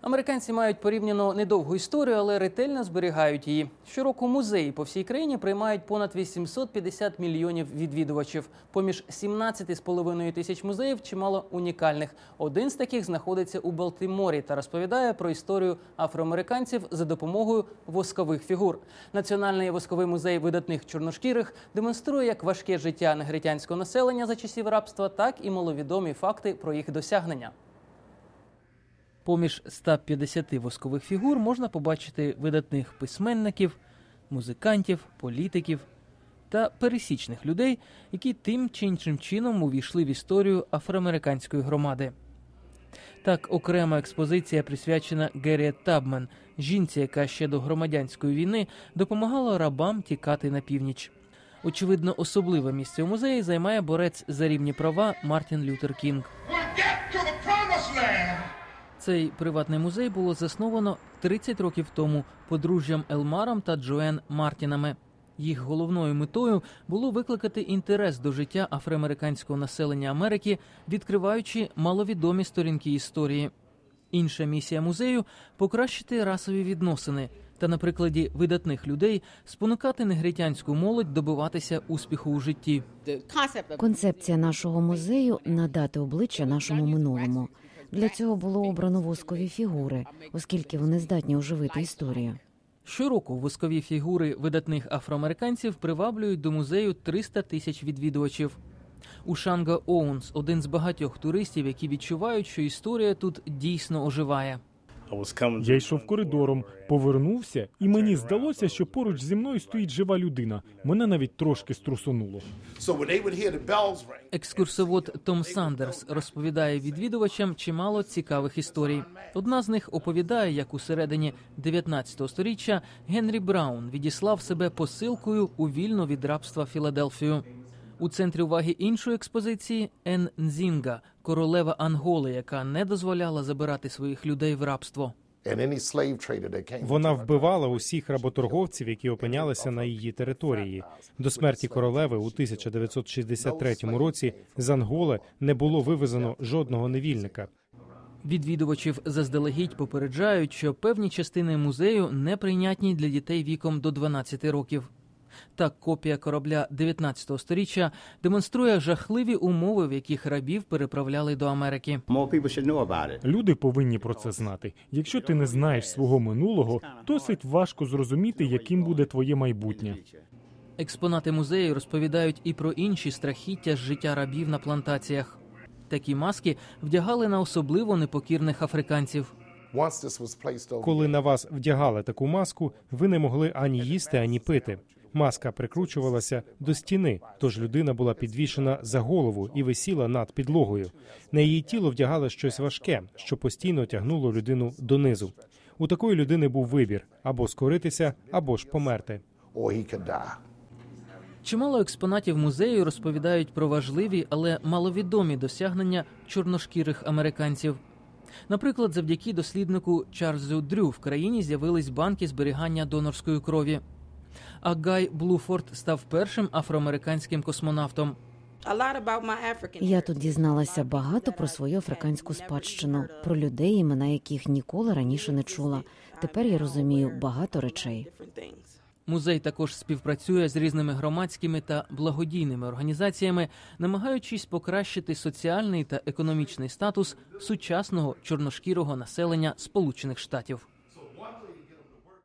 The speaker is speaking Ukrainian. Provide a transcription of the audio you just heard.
Американці мають порівняно недовгу історію, але ретельно зберігають її. Щороку музеї по всій країні приймають понад 850 мільйонів відвідувачів. Поміж 17,5 тисяч музеїв чимало унікальних. Один з таких знаходиться у Балтиморі та розповідає про історію афроамериканців за допомогою воскових фігур. Національний восковий музей видатних чорношкірих демонструє як важке життя негритянського населення за часів рабства, так і маловідомі факти про їх досягнення. Поміж 150 воскових фігур можна побачити видатних письменників, музикантів, політиків та пересічних людей, які тим чи іншим чином увійшли в історію афроамериканської громади. Так, окрема експозиція присвячена Герріет Табмен, жінці, яка ще до громадянської війни допомагала рабам тікати на північ. Очевидно, особливе місце у музеї займає борець за рівні права Мартін Лютер Кінг. Цей приватний музей було засновано 30 років тому подружжям Елмаром та Джоен Мартінами. Їх головною метою було викликати інтерес до життя афроамериканського населення Америки, відкриваючи маловідомі сторінки історії. Інша місія музею покращити расові відносини та, на прикладі видатних людей, спонукати негритянську молодь добиватися успіху у житті. Концепція нашого музею надати обличчя нашому минулому. Для цього було обрано воскові фігури, оскільки вони здатні оживити історію. Щороку воскові фігури видатних афроамериканців приваблюють до музею 300 тисяч відвідувачів. Ушанга Оунс один з багатьох туристів, які відчувають, що історія тут дійсно оживає. Я йшов коридором, повернувся, і мені здалося, що поруч зі мною стоїть жива людина. Мене навіть трошки струсонуло. Екскурсовод Том Сандерс розповідає відвідувачам чимало цікавих історій. Одна з них оповідає, як у середині 19 століття Генрі Браун відіслав себе посилкою у вільну від рабства Філадельфію. У центрі уваги іншої експозиції Ен Нзінга, королева Анголи, яка не дозволяла забирати своїх людей в рабство. Вона вбивала усіх работорговців, які опинялися на її території. До смерті королеви у 1963 році з Анголи не було вивезено жодного невільника. Відвідувачів заздалегідь попереджають, що певні частини музею неприйнятні для дітей віком до 12 років. Так, копія корабля 19 століття демонструє жахливі умови, в яких рабів переправляли до Америки. Люди повинні про це знати. Якщо ти не знаєш свого минулого, досить важко зрозуміти, яким буде твоє майбутнє. Експонати музею розповідають і про інші страхіття з життя рабів на плантаціях. Такі маски вдягали на особливо непокірних африканців. Коли на вас вдягали таку маску, ви не могли ані їсти, ані пити. Маска прикручувалася до стіни, тож людина була підвішена за голову і висіла над підлогою. На її тіло вдягали щось важке, що постійно тягнуло людину донизу. У такої людини був вибір або скоритися, або ж померти. Чимало експонатів музею розповідають про важливі, але маловідомі досягнення чорношкірих американців. Наприклад, завдяки досліднику Чарльзу Дрю в країні з'явились банки зберігання донорської крові. А Гай Блуфорд став першим афроамериканським космонавтом. Я тут дізналася багато про свою африканську спадщину, про людей, імена яких ніколи раніше не чула. Тепер я розумію багато речей. Музей також співпрацює з різними громадськими та благодійними організаціями, намагаючись покращити соціальний та економічний статус сучасного чорношкірого населення Сполучених Штатів.